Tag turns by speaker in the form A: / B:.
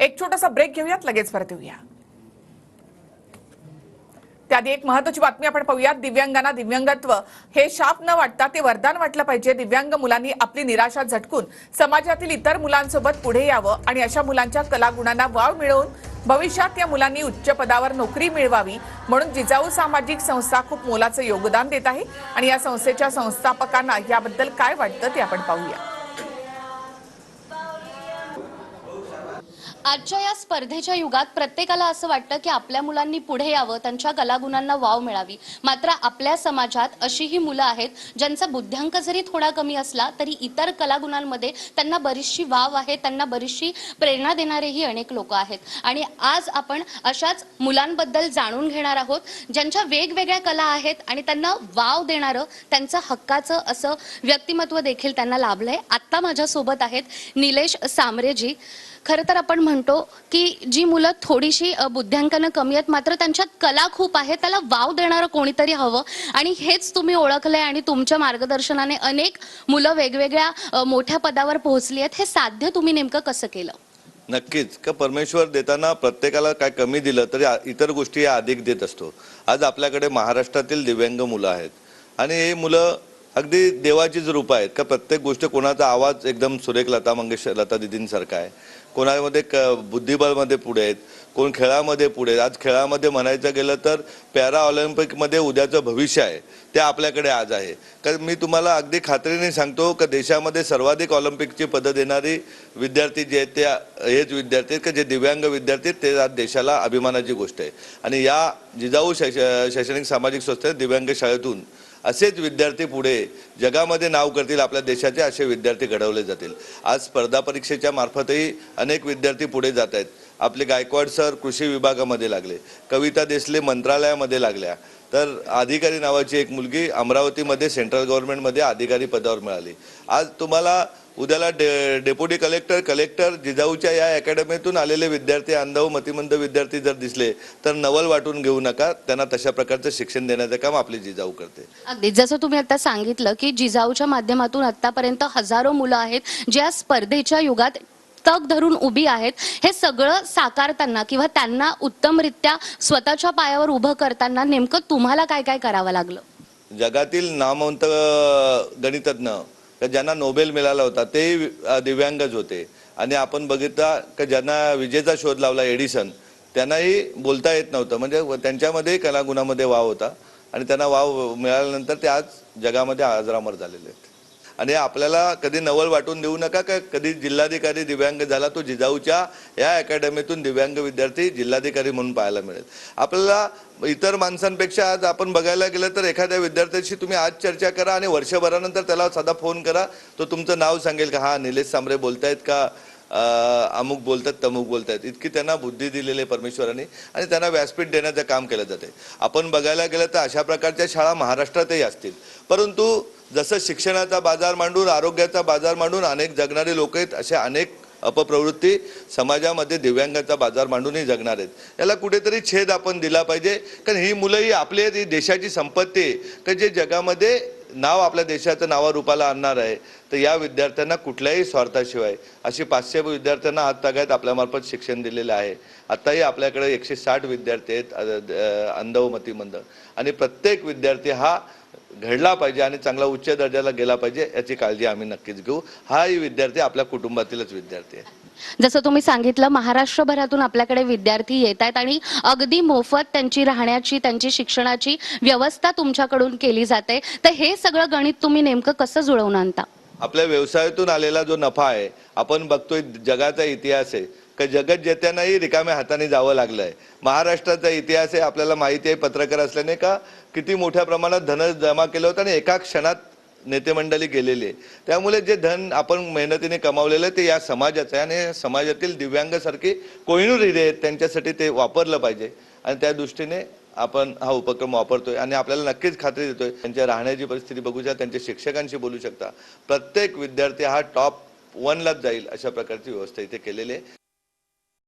A: एक छोटासा ब्रेक घेऊयात लगेच परत येऊया. त्याआधी एक महत्वाची बातमी आपण पाहूयात दिव्यांगांना दिव्यांगत्व. हे शाप न वाटता ते वरदान वाटलं पाहिजे. दिव्यांग मुलांनी आपली निराशा झटकून समाजातील इतर मुलांसोबत पुढे यावं आणि अशा मुलांच्या कलागुणांना वाव मिळवून भविष्यात या मुलांनी उच्च पदावर नोकरी मिळवावी म्हणून जिजाऊ सामाजिक संस्था खूप मोलाचं योगदान देत आहे. आणि या संस्थेच्या संस्थापकांना याबद्दल काय वाटतं ते आपण पाहूया.
B: आजच्या या स्पर्धेच्या युगात प्रत्येकाला असं वाटतं की आपल्या मुलांनी पुढे यावं त्यांच्या कलागुणांना वाव मिळावी. मात्र आपल्या समाजात अशीही मुलं आहेत ज्यांचा बुद्ध्यांक जरी थोडा कमी असला तरी इतर कलागुणांमध्ये त्यांना बरीचशी वाव आहे त्यांना बरीचशी प्रेरणा देणारेही अनेक लोक आहेत. आणि आज आपण अशाच मुलांबद्दल जाणून घेणार आहोत ज्यांच्या वेगवेगळ्या कला आहेत आणि त्यांना वाव देणारं त्यांचं हक्काचं असं व्यक्तिमत्व देखील त्यांना लाभलंय. आत्ता माझ्यासोबत आहेत निलेश सामरेजी खरं तर आपण म्हणतो की जी मुलं थोडीशी बुद्ध्यांकनं बुद्ध्यांकानं कमी आहेत मात्र त्यांच्यात कला खूप आहे त्याला वाव देणारं कोणीतरी हवं. आणि हेच तुम्ही ओळखलंय आणि तुमच्या मार्गदर्शनाने अनेक मुलं वेगवेगळ्या मोठ्या पदावर पोहोचली आहेत. हे साध्य तुम्ही नेमकं कसं केलं?
C: नक्कीच. का परमेश्वर देताना प्रत्येकाला काय कमी दिलं तरी इतर गोष्टी या अधिक देत असतो. आज आपल्याकडे महाराष्ट्रातील दिव्यांग मुलं आहेत. आणि हे मुलं अगदी देवाचीच रूप आहेत का? प्रत्येक गोष्ट कोणाचा आवाज एकदम सुरेख लता मंगेशकर लता दिदींसारखा आहे. कोणामध्ये क बुद्धिबळमध्ये पुढे आहेत कोण खेळामध्ये पुढे आहेत. आज खेळामध्ये म्हणायचं गेलं तर पॅरा ऑलिम्पिकमध्ये उद्याचं भविष्य आहे. ते आपल्याकडे आज आहे. कारण मी तुम्हाला अगदी खात्रीने सांगतो का देशामध्ये सर्वाधिक ऑलिम्पिकची पदं देणारी विद्यार्थी जे आहेत ते हेच विद्यार्थी आहेत का? जे दिव्यांग विद्यार्थी आहेत ते आज देशाला अभिमानाची गोष्ट आहे. आणि या जिजाऊ शैक्षणिक सामाजिक संस्थेत दिव्यांग शाळेतून असेच विद्यार्थी पुढे जगामध्ये नाव करतील आपल्या देशाचे असे विद्यार्थी घडवले जातील. आज स्पर्धा परीक्षेच्या मार्फतही अनेक विद्यार्थी पुढे जात आहेत. आपले गायकवाड सर कृषी विभागामध्ये लागले कविता देसले मंत्रालयामध्ये लागल्या. तर अधिकारी नावाची एक मुलगी अमरावतीमध्ये सेंट्रल गव्हर्नमेंटमध्ये अधिकारी पदावर मिळाली. आज तुम्हाला उद्याला डे डेप्युटी कलेक्टर कलेक्टर जिजाऊच्या या अकॅडमीतून आलेले विद्यार्थी अंधव मतिमंद विद्यार्थी जर दिसले तर नवल वाटून घेऊ नका. त्यांना तशा प्रकारचं शिक्षण देण्याचं काम आपली जिजाऊ करते.
B: अगदी. जसं तुम्ही आता सांगितलं की जिजाऊच्या माध्यमातून आतापर्यंत हजारो मुलं आहेत ज्या स्पर्धेच्या युगात तग धरून उभी आहेत. हे सगळं साकारताना किंवा त्यांना उत्तमरित्या स्वतःच्या पायावर उभं करताना नेमकं तुम्हाला काय काय करावं लागलं?
C: जगातील नामवंत गणितज्ञ का ज्यांना नोबेल मिळाला होता ते दिव्यांगच होते. आणि आपण बघितला का ज्यांना विजेचा शोध लावला एडिसन त्यांनाही बोलता येत नव्हतं. म्हणजे त्यांच्यामध्ये कलागुणामध्ये वाव होता. आणि त्यांना वाव मिळाल्यानंतर ते आज जगामध्ये आजरामर झालेले आहेत. आणि आपल्याला कधी नवल वाटून देऊ नका का कधी जिल्हाधिकारी दिव्यांग झाला तो जिजाऊच्या या अकॅडमीतून दिव्यांग विद्यार्थी जिल्हाधिकारी म्हणून पाहायला मिळेल. आपल्याला इतर माणसांपेक्षा आज आपण बघायला गेलं तर एखाद्या विद्यार्थ्याशी तुम्ही आज चर्चा करा आणि वर्षभरानंतर त्याला साधा फोन करा. तो तुमचं नाव सांगेल का हा निलेश सांबरे बोलतायत का? अमुक बोलतात तमुक बोलतात इतकी त्यांना बुद्धी दिलेली आहे परमेश्वराने आणि त्यांना व्यासपीठ देण्याचं काम केलं जाते. आपण बघायला गेलं तर अशा प्रकारच्या शाळा महाराष्ट्रातही असतील. परंतु जसं शिक्षणाचा बाजार मांडून आरोग्याचा बाजार मांडून अनेक जगणारे लोक आहेत असे अनेक अपप्रवृत्ती समाजामध्ये दिव्यांगाचा बाजार मांडूनही जगणार आहेत. याला कुठेतरी छेद आपण दिला पाहिजे कारण ही मुलं ही आपली आहेत ही देशाची संपत्ती आहे का जे जगामध्ये नाव आपल्या देशाचं नावारूपाला आणणार आहे तर या विद्यार्थ्यांना कुठल्याही स्वार्थाशिवाय अशी पाचशे विद्यार्थ्यांना आज तागायत आपल्यामार्फत शिक्षण दिलेलं आहे. आत्ताही आपल्याकडे एकशे साठ विद्यार्थी आहेत अंधवमतीमधून आणि प्रत्येक विद्यार्थी हा घडला पाहिजे आणि चांगला उच्च दर्जाला गेला पाहिजे याची काळजी आम्ही नक्कीच घेऊ. हाही विद्यार्थी आपल्या कुटुंबातीलच विद्यार्थी आहे.
B: जसं तुम्ही सांगितलं महाराष्ट्रभरातून आपल्याकडे विद्यार्थी येत आहेत आणि अगदी मोफत त्यांची राहण्याची त्यांची शिक्षणाची व्यवस्था तुमच्याकडून केली जाते. तर हे सगळं गणित तुम्ही नेमकं कसं जुळवून आणता?
C: आपल्या व्यवसायातून आलेला जो नफा आहे आपण बघतोय जगाचा इतिहास आहे. का जगत जेत्यांनाही रिकाम्या हाताने जावं लागलंय. महाराष्ट्राचा इतिहास आहे आपल्याला माहिती आहे पत्रकार असल्याने का किती मोठ्या प्रमाणात धन जमा केलं होतं आणि एका क्षणात नेते मंडळी गेलेली आहे. त्यामुळे जे धन आपण मेहनतीने कमावलेलं आहे ते या समाजाचं आहे आणि समाजातील दिव्यांगासारखी कोहिनूर हिरे आहेत त्यांच्यासाठी ते वापरलं पाहिजे. आणि त्या दृष्टीने आपण हा उपक्रम वापरतोय आणि आपल्याला नक्कीच खात्री देतोय. त्यांच्या राहण्याची परिस्थिती बघू शकता त्यांच्या शिक्षकांशी बोलू शकता. प्रत्येक विद्यार्थी हा टॉप वनलाच जाईल अशा प्रकारची व्यवस्था इथे केलेली आहे.